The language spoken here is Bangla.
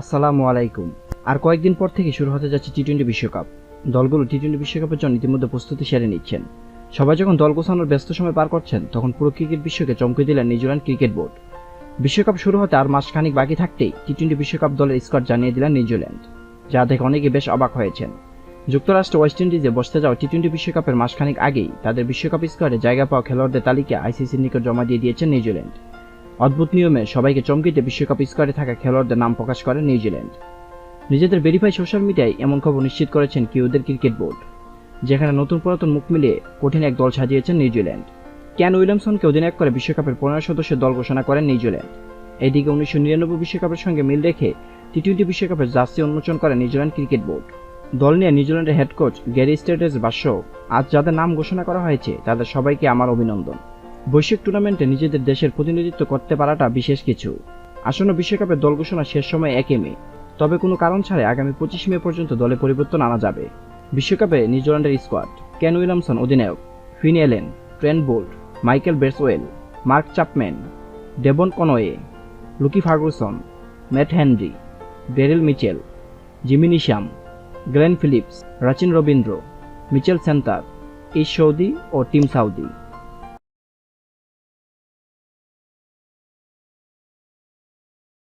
আসসালামু আলাইকুম। আর কয়েকদিন পর থেকে শুরু হতে যাচ্ছে টি টোয়েন্টি বিশ্বকাপ। দলগুলো টি টোয়েন্টি বিশ্বকাপের জন্য ইতিমধ্যে প্রস্তুতি সেরে নিচ্ছেন। সবাই যখন দল গোছানোর ব্যস্ত সময় পার করছেন, তখন পুরো ক্রিকেট বিশ্বকে চমকে দিলেন নিউজিল্যান্ড ক্রিকেট বোর্ড। বিশ্বকাপ শুরু হতে আর মাসখানিক বাকি থাকতেই টি টোয়েন্টি বিশ্বকাপ দলের স্কোয়াড জানিয়ে দিলেন নিউজিল্যান্ড। যা দেখে অনেকে বেশ অবাক হয়েছেন। যুক্তরাষ্ট্র ওয়েস্ট ইন্ডিজে বসতে যাওয়া টি টোয়েন্টি বিশ্বকাপের মাসখানিক আগেই তাদের বিশ্বকাপ স্কোয়াডে জায়গা পাওয়া খেলোয়াড়দের তালিকা আইসিসির নিকট জমা দিয়ে দিয়েছেন নিউজিল্যান্ড। অদ্ভুত নিয়মে সবাইকে চমকিতে বিশ্বকাপ স্কোয়াডে থাকা খেলোয়াড়দের নাম প্রকাশ করে নিউজিল্যান্ড। নিজেদের ভেরিফাই সোশ্যাল মিডিয়ায় এমন খবর নিশ্চিত করেছেন কিউদের ক্রিকেট বোর্ড, যেখানে নতুন পুরাতন মুখ মিলিয়ে কঠিন এক দল সাজিয়েছেন নিউজিল্যান্ড। ক্যান উইলিয়ামসনকে অধিনায়ক করে বিশ্বকাপের পনেরো সদস্যের দল ঘোষণা করেন নিউজিল্যান্ড। এদিকে উনিশশো নিরানব্বই বিশ্বকাপের সঙ্গে মিল রেখে টি টোয়েন্টি বিশ্বকাপের জার্সি উন্মোচন করে নিউজিল্যান্ড ক্রিকেট বোর্ড। দল নিয়ে নিউজিল্যান্ডের হেড কোচ গ্যারি স্টেটেস ভাষ্য আজ যাদের নাম ঘোষণা করা হয়েছে, তাদের সবাইকে আমার অভিনন্দন। বৈশ্বিক টুর্নামেন্টে নিজেদের দেশের প্রতিনিধিত্ব করতে পারাটা বিশেষ কিছু। আসন্ন বিশ্বকাপের দল ঘোষণা শেষ সময় একে মে। তবে কোনো কারণ ছাড়াই আগামী পঁচিশ মে পর্যন্ত দলে পরিবর্তন আনা যাবে। বিশ্বকাপে নিউজিল্যান্ডের স্কোয়াড, কেন উইলিয়ামসন অধিনায়ক, Finn Allen, Trent Boult, Michael Bracewell Mark Chapman, Devon Conway, Lockie Ferguson, Matt Henry, Daryl Mitchell, Jimmy Neesham, Glenn Phillips, Rachin Ravindra, Mitchell Santner ইস সৌদি ও টিম সাউদি।